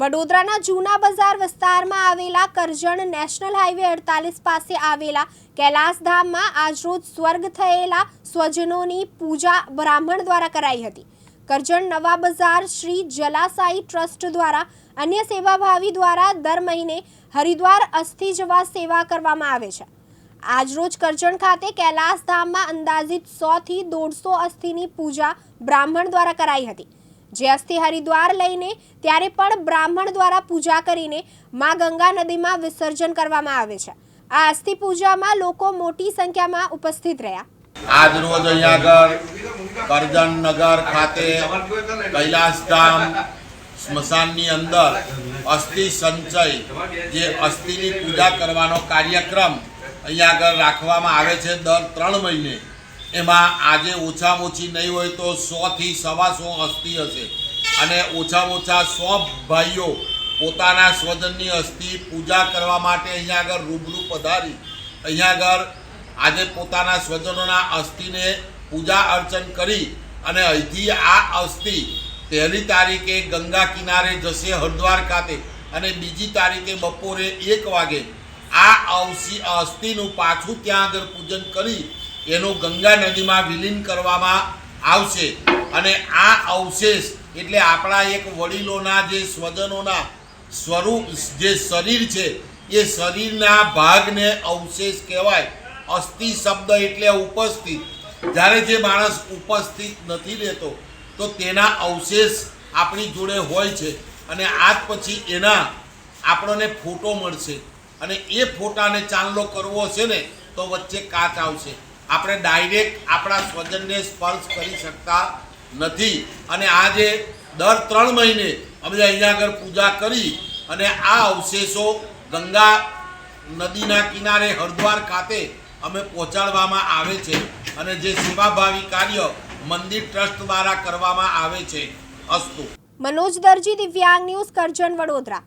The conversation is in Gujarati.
વડોદરાના જૂના બજાર વિસ્તારમાં આવેલા કરજણ નેશનલ હાઈવે અડતાલીસ પાસે આવેલા કૈલાસધામમાં આજરોજ સ્વર્ગ થયેલા સ્વજનોની પૂજા બ્રાહ્મણ દ્વારા કરાઈ હતી. કરજણ નવા બજાર શ્રી જલાસાઈ ટ્રસ્ટ દ્વારા અન્ય સેવાભાવી દ્વારા દર મહિને હરિદ્વાર અસ્થિ જવા સેવા કરવામાં આવે છે. આજરોજ કરજણ ખાતે કૈલાસધામમાં અંદાજિત સો થી દોઢસો અસ્થિની પૂજા બ્રાહ્મણ દ્વારા કરાઈ હતી. જે અસ્થિ હરિદ્વાર લઈને ત્યારે પણ બ્રાહ્મણ દ્વારા પૂજા કરીને મા ગંગા નદીમાં વિસર્જન કરવામાં આવે છે. આ અસ્થિ પૂજામાં લોકો મોટી સંખ્યામાં ઉપસ્થિત રહ્યા. આજ રોજ અહીંયા આગળ કરજણ નગર ખાતે કૈલાસધામ સ્મશાનની અંદર અસ્થિ સંચય, જે અસ્થિની પૂજા કરવાનો કાર્યક્રમ અહીંયા આગળ રાખવામાં આવે છે દર ત્રણ મહિને. એમાં આજે ઓછામાં ઓછી નહીં હોય તો સોથી સવા સો અસ્થિ હશે. અને ઓછામાં ઓછા સો ભાઈઓ પોતાના સ્વજનની અસ્થિ પૂજા કરવા માટે અહીંયા આગળ રૂબરૂ પધારી. અહીંયા આગળ આજે પોતાના સ્વજનોના અસ્થિને પૂજા અર્ચન કરી અને અહીંથી આ અસ્થિ પહેલી તારીખે ગંગા કિનારે જશે હરિદ્વાર ખાતે અને બીજી તારીખે બપોરે એક વાગે આ અવસી અસ્થિનું પાછું ત્યાં આગળ પૂજન કરી એનું ગંગા નદીમાં વિલીન કરવામાં આવશે. અને આ અવશેષ એટલે આપણા એક વડીલોના જે સ્વજનોના સ્વરૂપ, જે શરીર છે, એ શરીરના ભાગને અવશેષ કહેવાય. અસ્થિ શબ્દ એટલે ઉપસ્થિત. જ્યારે જે માણસ ઉપસ્થિત નથી રહેતો, તો તેના અવશેષ આપણી જોડે હોય છે. અને આજ પછી એના આપણને ફોટો મળશે. અને એ ફોટાને ચાંદલો કરવો છે ને, તો વચ્ચે કાચ આવશે. આપણે ડાયરેક્ટ આપણા સ્વજનને સ્પર્શ કરી શકતા નથી. અને આજે દર ત્રણ મહિને અમે અહીંયા આગળ પૂજા કરી અને આ અવશેષો ગંગા નદીના કિનારે હરિદ્વાર ખાતે અમે પહોંચાડવામાં આવે છે અને જે સેવાભાવી કાર્ય મંદિર ટ્રસ્ટ દ્વારા કરવામાં આવે છે. અસ્તુ. મનોજ દરજી દિવ્યાંગ ન્યૂઝ કરજણ વડોદરા.